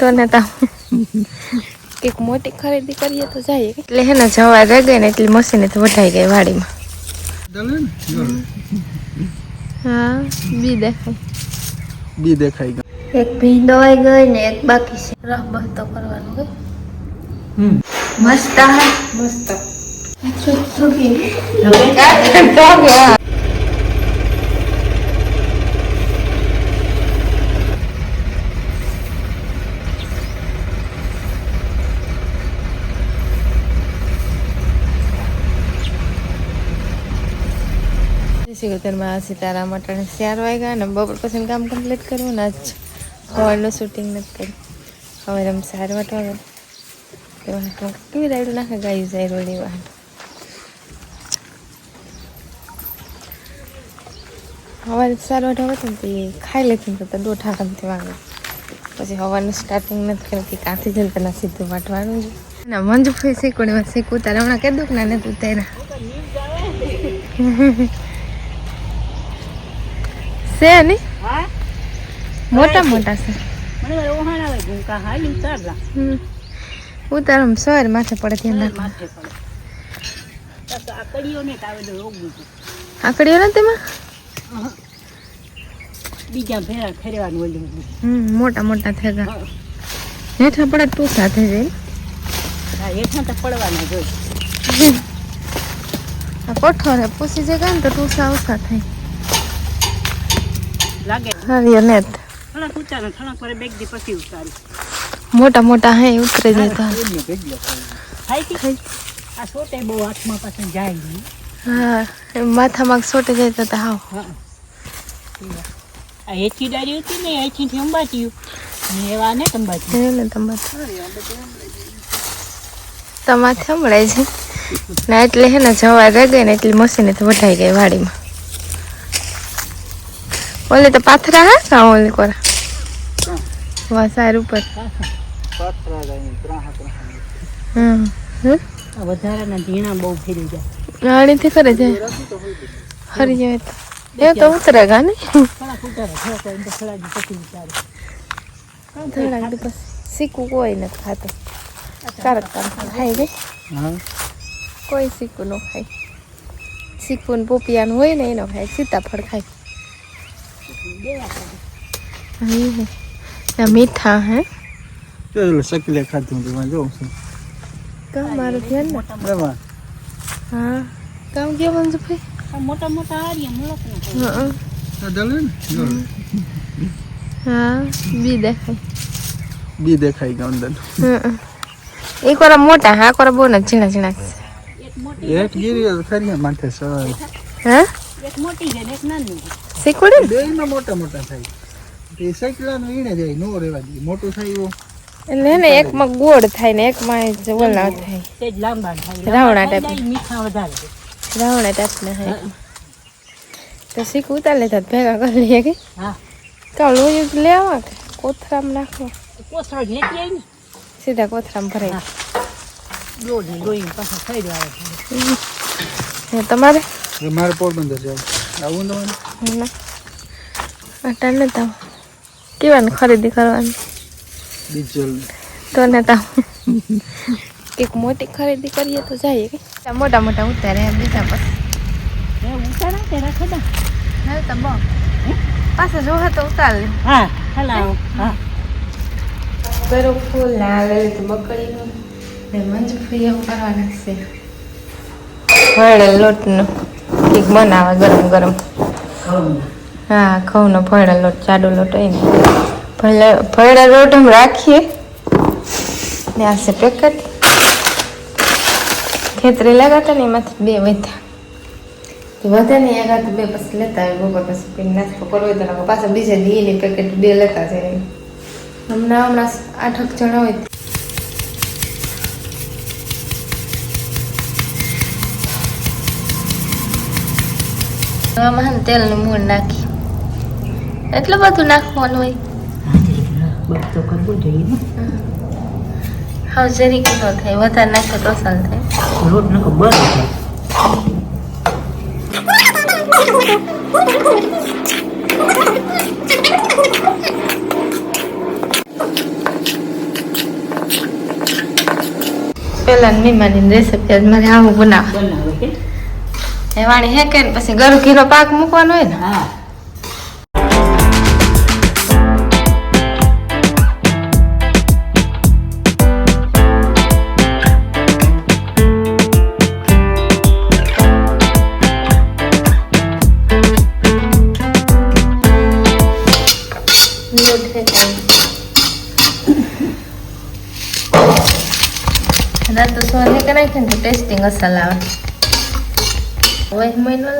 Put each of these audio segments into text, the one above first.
તો ને તો કંઈક મોટી ખરીદી કરીએ તો જઈએ એટલે હે ને જવા રહી ગઈ ને એટલે મશીને તો વઢાઈ ગઈ વાડીમાં. હા બી દેખાય. બી દેખાઈ ગઈ. એક ભીં દવાઈ ગઈ ને એક બાકી છે. રહ તો કરવાનું હોય. મસ્ત મસ્ત. સિકોતરમાં સીતારામ અટાણે ચાર વાગ્યા અને બપોર પછી કામ કમ્પ્લીટ કરવું ને આજ સવારનું શૂટિંગ નથી કર્યું. હવે રમ સાર વાટવા કેવી રાઈડું નાખે ગાયું જાય રોડી વાટ સવારે સાર વાટવા હતો ને તો ખાઈ લેતી તો દોઢા કામથી વાગે. પછી હવાનું સ્ટાર્ટિંગ નથી કરતી કાંથી જલતા ના સીધું વાટવાનું છે. ના મંજુ ફઈ શીખવણી વાત શીખવું તારે હમણાં કીધું કે ના નથી ઉતાર્યા છે ને મોટા મોટા છે. ઉતારમ સવાર માથે પડે ધ્યાન રાખો આકડીઓ ને તેમાં? બીજા ભેરા ફેરવાનું ઓલું હમ મોટા મોટા થેગા. હેઠા પડે તું સાથે જઈ. હા હેઠા તો પડવાના જોઈ આ કઠોરે પૂછી જગ્યા ને તો તું ઓછા થાય લાગે? નેત થોડાક ઉતારે થોડાક વાર બેગ દી પછી ઉતારી. મોટા મોટા હે ઉતરે જાય તો કે? આ સોટે બહુ હાથમાં પાછળ જાય નહીં. હા માથામાં સોટી જાય તો હાવ. હા. આ હેચી ડાળી હતી ને હેચીથી અંબાચ્યું ને એવા ને અંબાચ્યું એને તમારે તમારે સંભળાય છે. ને એટલે હે ને જવા રહી ગઈ ને એટલી મશીને તો વઢાઈ ગઈ વાડીમાં. ઓલી તો પાથરા હા? કા ઓલે કોરા. વાહ સારું ઉપર હમ હમ. આ વધારાના ધીણા બહુ ફેરી જાય ગાડીથી કરે છે. હરી જાય તો. એ તો ઉતરે ગા ને. થોડાક દિવસ શીખવું કોઈ નથી ખાતું. કારક કારક ખાઈ ગઈ કોઈ શીખવું ન ખાય. શીખવું પોપિયાનું હોય ને એનો ખાય. સીતાફળ ખાય. અહીં હે. આ મીઠા હે. ચાલો શકલે ખાધું હતું જોઉં છું. કામ મારું ધ્યાન ને. એમાં? હા કામ કે બંધ ભાઈ? આ મોટા મોટા હારીએ મુળક ને હા આ દલે ને? જો, હા બી દેખાય. બી દેખાય ગયું અંદર. એક વાર મોટા હા એક વાર બહુ ને ઝીણા ઝીણા. એક મોટી એક ગીરી ખરી માથે સર હે? એક મોટી છે ને એક નાની છે શીખવડે બે માં મોટા મોટા થાય. એ સકલાનું ઈને જાય નો રેવા દે. મોટું થાય એવું. એટલે ને એકમાં ગોળ થાય ને એકમાં જ ઓલા થાય. તે જ લાંબા થાય. રાવણા ટાઈપ મીઠા વધારે. રાવણા ટાઈપના હે. તો શીખ ઉતાર લેતા ભેગા કરી લઈએ કે? હા. કાં લોહી જ લેવા કે? કોથરામ નાખવા કોથળો જ લેતી આવી ને? સીધા કોથરામાં ભરાય હા. દોઢ પાછા થઈ રહ્યો હે તમારે? મારે પોરબંદર જાય આવું ને ના. અટાણ ને તાવ કેવાની ખરીદી કરવાની? ડીઝલ તો ને તાવ એક મોટી ખરીદી કરીએ તો જઈએ કે? મોટા મોટા ઉતારે એમ બીજા પછી ઉતારા ત્યારે રાખે દા હવે તો બહુ પાછા જોહે તો ઉતાર લે હા હલાવો હા. પેલો ફૂલ ના આવે લઈ લીધું ને મંજફળી એવું કરવાના છે. હળે લોટનું. કંઈક બનાવે ગરમ ગરમ. હા ઘઉંનો ફળા લોટ જાડો લોટ હોય ને. ભળેલ લોટ એમ રાખીએ. ને આ છે પેકેટ. ખેતરી લગાતા ને એમાંથી બે વધ્યા. વધે ને એકાદ બે પછી લેતા હોય બપોર પછી પીને નાસ્તો કરવો હોય તો પાછા બીજે દી પેકેટ બે લેતા જાય હમણાં હમણાં આઠક જણા હોય. આમાં તેલનું મૂળ નાખી. એટલું બધું નાખવાનું હોય. બફતો કરવો જોઈએ ને હા જરીક ન થાય વધારે નાખો તો સાલ થાય. રોટ નાખો બસ. પેલા મહેમાની રેસીપી આજ મારે આવું બનાવ બનાવે એ વાણી હે કે ને પછી ગરુ ઘીરો પાક મૂકવાનો હોય ને? હા. લોટ હે કાંઈ. રાત તો સોને કે નાખે ને ટેસ્ટિંગ અસલ આવે. વહી મહિનો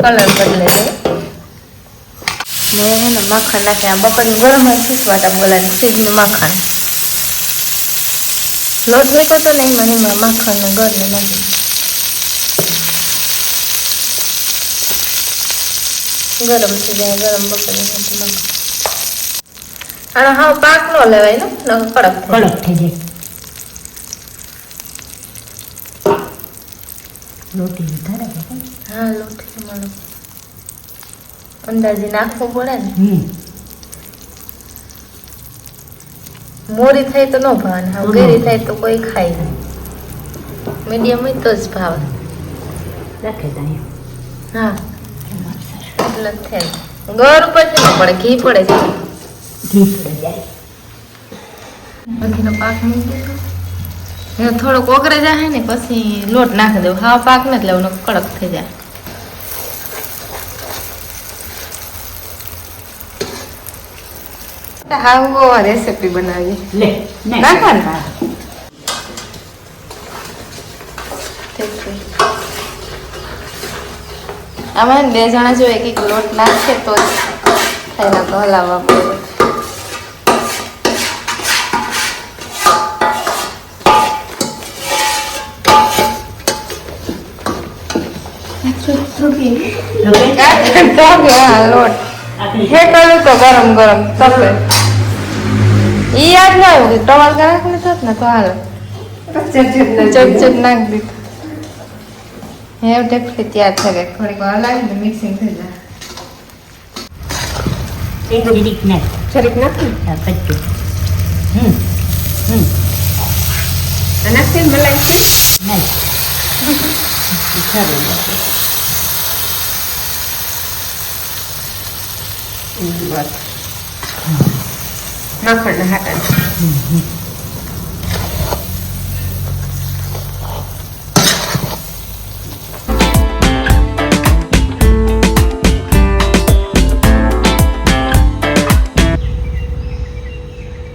કલર બદલે છે મેં હે ને માખણ નાખે. આ બપોરની ગરમ જ ખીસવાટા બોલાની સીજનું માખણ. લોટ મૂક્યો તો ને એમાં એમાં માખણ ને ગળ ને નાખી. ગરમ થઈ જાય, ગરમ બપોરની આનો હાવ પાક નો લેવાય ને કડક કડક થઈ જાય. રોટી વધારે હા લોટી મળે. અંદાજે નાખવું પડે ને? મોરી થાય તો ન ભાવે ને ગેરી થાય તો કોઈ ખાય નહીં. મીડિયમ તો જ ભાવે. રાખે હા. એટલે થાય. ગર ઉપરથી ન પડે? ઘી પડે ઘી પડે જાય. બાકીનો પાક મૂકી થોડોક ઓગરે જાય ને પછી લોટ નાખી દેવો. હાવ પાક નથી લેવાનો કડક થઈ જાય. હાવ રેસીપી બનાવી લે? આમાં બે જણા જો એક એક લોટ નાખે તો જ થાય તો હલાવવા પડે તો ગરમ ગરમ તપે. ઈ યાદ ના આવ્યું કે ટવાલ કરાક ને થાત ને તો હાલે. ચટ નાખ દીધું. હે ટેકલી તૈયાર થઈ ગઈ થોડીક વાર લાગી ને મિક્સિંગ થઈ જાય. મિનિટ નાખ. જરીક નાખી. હમ હમ. નાખી મલાઈ. છે. ખરું લાગે. બસ માખણ ના હાટા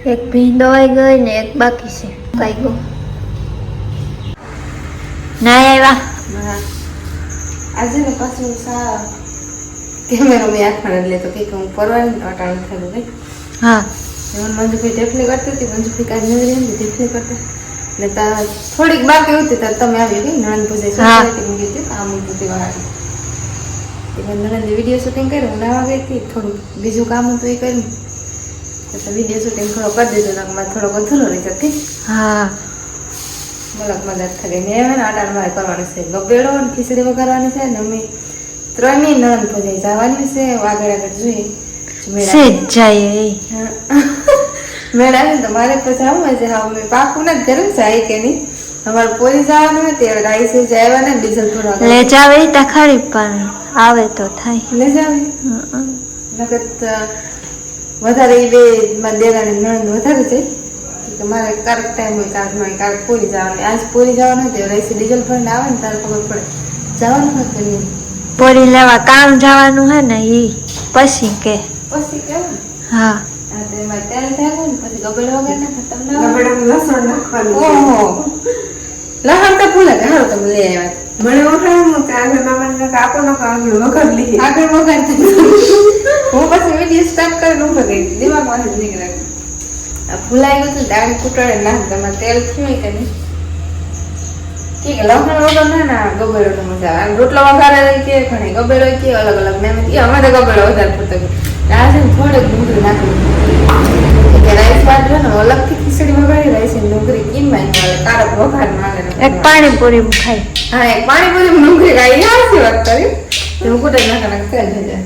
એક ભીંડોઈ ગઈ ને એક બાકી છે કઈ ગયો ના આવ્યા આજે ને પાછું સા કેમેરો મેં આખણ એટલે તો કંઈક હું પરવાની અટાણું થયું ભાઈ હા. એમાં મંજુભાઈ ઢેફલી કરતી હતી મંજુભાઈ કાંઈ નજરે એમ ઢેફલી કરતા. ને તાર થોડીક બાકી હતી તાર તમે આવી ગઈ નણંદ પૂજે હા. સોસાયટી મૂકી હતી આ મૂકી હતી વાળી એટલે નણંદે વીડિયો શૂટિંગ કર્યું હું નાવા ગઈ હતી થોડું બીજું કામ હતું એ કર્યું. તો વીડિયો શૂટિંગ થોડો કરી દીધો ને મારે થોડોક અધૂરો રહી જતી હા. મલક મદદ થઈ ગઈ. ને એમ આટાણ મારે કરવાનું છે. ગબેડો ને ખીચડી વઘારવાની છે ને અમે ત્રણેય નણંદ ભજાઈ જવાની છે આગળ આગળ જોઈએ. જાય મેળા ને તો આવું છે. હા મેં પાકું નથી કર્યું જાય કે નહીં. અમારે પોરી જવાનું હોય હવે રાઈસ આવ્યા ને ડીઝલ ભરવા લે જાવે તા ખરી પણ આવે તો થાય. લે જાવે નકત વધારે એ બે મારા દેવાની નણંદ વધારે છે. કે મારે કારક ટાઈમ હોય કારકમાં કારક પૂરી જવાનું આજ પૂરી જવાનું હતી રાઈસ ડીઝલ ભરીને આવે ને તારે ખબર પડે. જવાનું નથી નહીં? પોરી લેવા કામ જવાનું હે ને ઈ પછી કે. પછી કેવું હા. આ તેલ થયું ને પછી ગબડ વગર ના ખતમ ના લસણ તો ભૂલે કે હારું તમે લઈ આવ્યા. મને વખાણ કે આગળ મામાને કાપો નો આગળ વખત લીધી આગળ વગર હું પછી વીડિયો સ્ટાર્ટ કરીને ઊભો ગઈ દિમાગમાં જ નીકળે. આ ભૂલાઈ ગયું હતું દાળ કૂટડે નાખ. તમારે તેલ થયું કે નહીં? કે કે લસણ વગર ના ના ગબેડો તો મજા આવે. રોટલો વઘારે કે ઘણી ગબેડો કે અલગ અલગ મેં એ અમારે ગબેડો વધારે પૂરતો આ છે ને ડુંગળી નાખી કે રાઈસ બાદ ને અલગથી ખીચડી વઘારી રાઈસની ડુંગળી કિંમત મળે કારક વઘાર મળે એક પાણીપુરી ખાઈ હા એક પાણીપુરી ડુંગળી ખાઈ વાત કરી કુટે નાખા નાખ તેલ જાય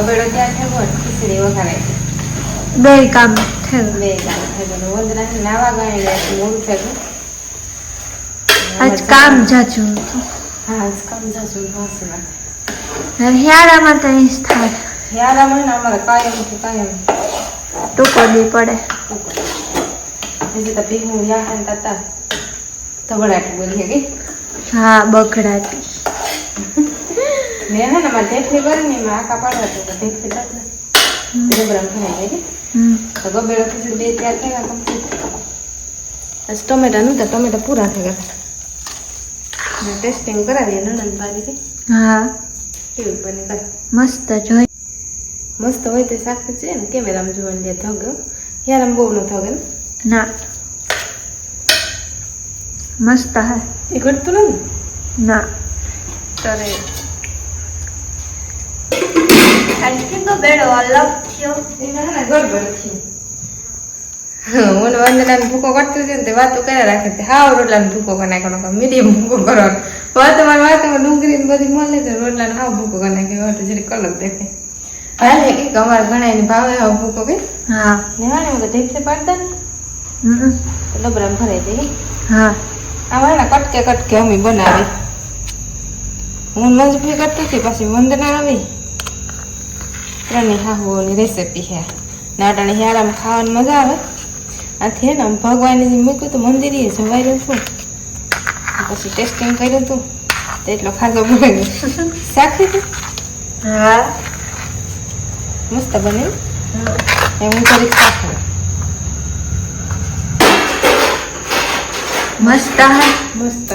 ગબેડો ત્યાં થયો ખીચડી વઘારાય છે. બે કામ થયું બે કામ થયું વંદના નાવા ગાણી મોડું થઈ ગયું આજ કામ જાજુ. હતું હા કામ જાશું વાસણા હિયારામાં તો અહીં થાય. યાર આમાં ને અમારે કાયમ છે કાયમ. ટૂંકો દી પડે. બીજું તો ભીહું યાહન તાતા ધબડાટ બોલીએ કે? હા બગડાતી મેં હે ને મારે ઢેફલી કરી ને આકા પાડવા તો ઢેફલી કરતા રબરમ ખણાઈ ગઈ તો ગબેડો ખીચડી બે ત્યાર થઈ કમ્પ્લીટ ટમેટા નહોતા ટમેટા પૂરા થઈ ગયા ટેસ્ટિંગ કરાવીએ નણંદ બારીથી હા કેવું બને કર મસ્ત જોઈ મસ્ત હોય તો શાક છે ને કેમેરામાં જોવાની લે થગો યાર આમ બહુ ન થગ ને મસ્ત હે એ ઘટતું નથી ના તારે આઈસ્ક્રીમ તો બેડો અલગ થયો એના ગડબડ છે હું વંદના ભૂકો કરતી હતી ને તે વાતો કર્યા રાખે છે હાવ રોટલા ભૂકો કરી નાખવાનો મીડિયમ ભૂકો કરવાનો વાતોમાં વાતોમાં ડુંગળી બધી મળે છે રોટલા હાવ ભૂકો કરી નાખ્યો. એટલે જરી કલર દેખાય. હાલે કે અમારે ઘણા એને ભાવે હાવ ભૂકો કે? હા. ને હાલે હું તો ઢેફલે પાડતા. ને લબરામ તો ભરાઈ દઈએ હા. આ વાળા કટકે કટકે અમે બનાવી. હું મજબૂરી કરતી હતી પછી વંદના આવી. ત્રણેય હાહુઓની રેસીપી છે. નાટાને હિયારામાં ખાવાની મજા આવે. આથી હે ને ભગવાન તો મૂક્યું હતું મંદિરે જવાયેલું છું. પછી ટેસ્ટિંગ કર્યું હતું. તો એટલો ખાસો બને સાખી હતું હા. મસ્ત બને. એ હું કરી શાખું મસ્ત મસ્ત.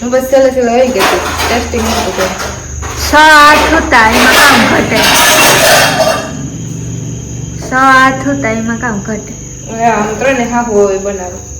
હું બસ ચલો ચલો આવી ગઈ હતી ટેસ્ટિંગ કર્યું છ આઠ હતા એમાં કામ ઘટે. છ આઠ હતા એમાં કામ ઘટે. આમ ત્રણે હાહુ હવે બનાવું.